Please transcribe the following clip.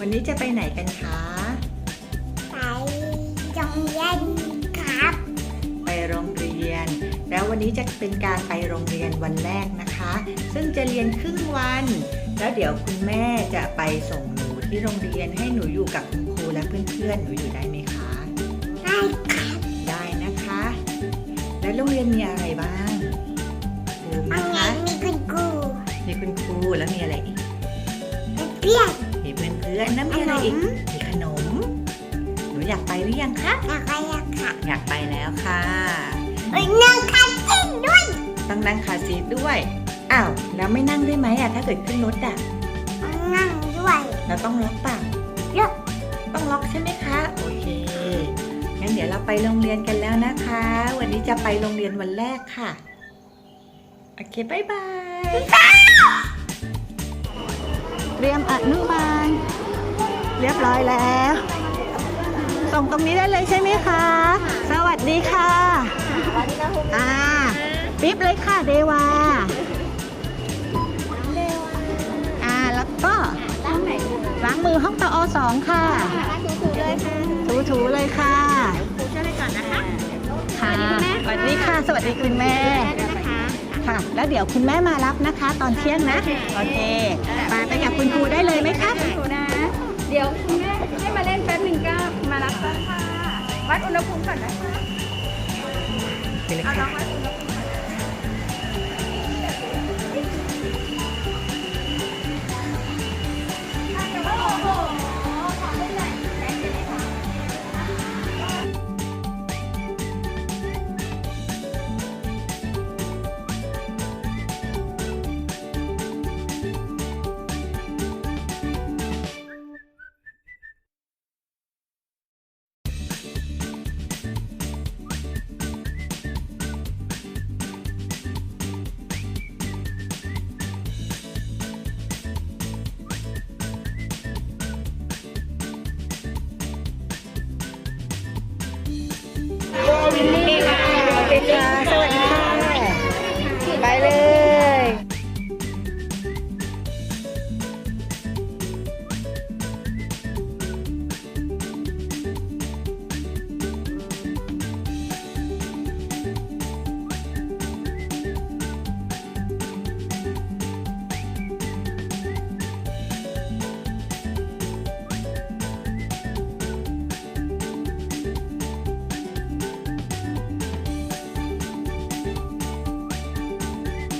วันนี้จะไปไหนกันคะ ไปโรงเรียนครับ ไปโรงเรียน แล้ววันนี้จะเป็นการไปโรงเรียนวันแรกนะคะ ซึ่งจะเรียนครึ่งวัน แล้วเดี๋ยวคุณแม่จะไปส่งหนูที่โรงเรียนให้หนูอยู่กับคุณครูและเพื่อนๆ หนูอยู่ได้ไหมคะ ได้ครับได้นะคะ แล้วโรงเรียนมีอะไรบ้างรู้ไหมโรงเรียคะนมีคุณครูมีคุณครูแล้วมีอะไรอีกเพื่อน มีเพื่อนๆแล้วมีอะไรอีกขนมมีขนม หนูอยากไปหรือยังคะ อยากไปอยากค่ะ อยากไปแล้วค่ะไปนั่งคันเต้นด้วย ต้องนั่งคาร์ซีทด้วย อ้าว แล้วไม่นั่งได้ไหมอะถ้าเกิดขึ้นรถอะนั่งด้วยเราต้องล็อกปะล็อกต้องล็อกใช่ไหมคะ โอเค งั้นเดี๋ยวเราไปโรงเรียนกันแล้วนะคะ วันนี้จะไปโรงเรียนวันแรกค่ะ โอเคบายบายเตรียมอนุบาล เรียบร้อยแล้ว ส่งตรงนี้ได้เลยใช่ไหมคะ สวัสดีค่ะอ่าปิ๊บเลยค่ะเดวาอ่าแล้วก็ล้างไหนล้างมือห้องตอสองค่ะถูๆเลยค่ะถูๆเลยค่ะครูช่วยไปก่อนนะคะค่ะสวัสดีค่ะ สวัสดีคุณแม่นะคะค่ะ แล้วเดี๋ยวคุณแม่มารับนะคะ ตอนเที่ยงนะ โอเค วค่ะวัดอุณหภูมิก่อนนะคะไปเลยเอาลอค่ะงวัดอุณห